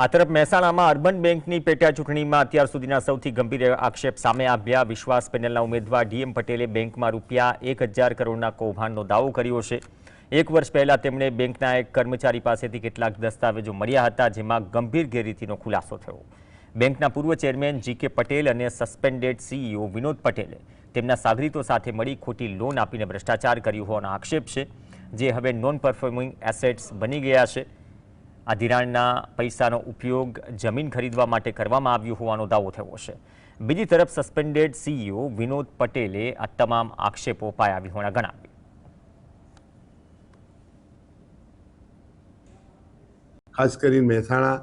આ તરફ મહેસાણામાં અર્બન બેંકની પેટા ચૂંટણીમાં અત્યાર સુધીના સૌથી ગંભીર આક્ષેપ સામે આવ્યા. વિશ્વાસ પેનલના ઉમેદવાર ડીએમ પટેલે બેંકમાં રૂપિયા એક કરોડના કૌભાંડનો દાવો કર્યો છે. એક વર્ષ પહેલા તેમણે બેંકના એક કર્મચારી પાસેથી કેટલાક દસ્તાવેજો મળ્યા હતા, જેમાં ગંભીર ગેરરીતિનો ખુલાસો થયો. બેંકના પૂર્વ ચેરમેન જી કે પટેલ અને સસ્પેન્ડેડ સીઈઓ વિનોદ પટેલે તેમના સાગરીતો સાથે મળી ખોટી લોન આપીને ભ્રષ્ટાચાર કર્યું હોવાનો આક્ષેપ છે, જે હવે નોન પરફોર્મિંગ એસેટ્સ બની ગયા છે. આ ધિરાણના પૈસાનો ઉપયોગ જમીન ખરીદવા માટે કરવામાં આવ્યો હોવાનો દાવો થયો છે. બીજી તરફ સસ્પેન્ડેડ સીઈઓ વિનોદ પટેલે આ તમામ આક્ષેપો પાયા હોવાના ગણાવ્યા. ખાસ કરીને મહેસાણા,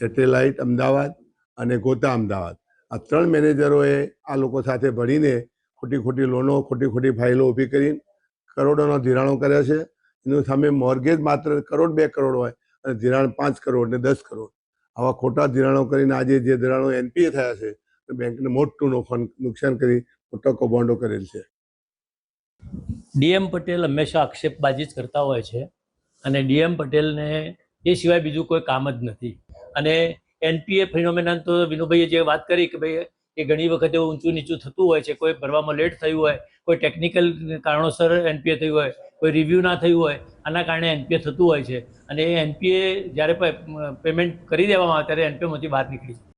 સેટેલાઇટ અમદાવાદ અને ગોતા અમદાવાદ. આ ત્રણ મેનેજરોએ આ લોકો સાથે ભળીને ખોટી ખોટી લોનો ખોટી ખોટી ફાઇલો ઊભી કરીને કરોડોનો ધિરાણો કર્યા છે. એનું સામે મોર્ગેજ માત્ર કરોડ બે કરોડ હોય ધિરાણ પાંચ કરોડ ને દસ કરોડ. આવા ખોટા ધિરાણો કરીને આજે જે ધિરાણો એનપીએ થયા છે બેંકને મોટું નુકસાન કરી મોટા કૌભાંડો કરેલ છે. ડીએમ પટેલ હંમેશા આક્ષેપબાજી જ કરતા હોય છે અને ડીએમ પટેલને એ સિવાય બીજું કોઈ કામ જ નથી. અને એનપીએ ફિનોમિનન તો વિનુભાઈએ જે વાત કરી કે ભાઈ એ ઘણી વખતે ઊંચું નીચું થતું હોય છે, કોઈ ભરવામાં લેટ થયું હોય, કોઈ ટેકનિકલ કારણોસર એનપીએ થયું હોય, કોઈ રિવ્યૂ ના થયું હોય, આના કારણે એનપીએ થતું હોય છે. અને એ એનપીએ જ્યારે પેમેન્ટ કરી દેવામાં આવે ત્યારે એનપીએમાંથી બહાર નીકળી જાય.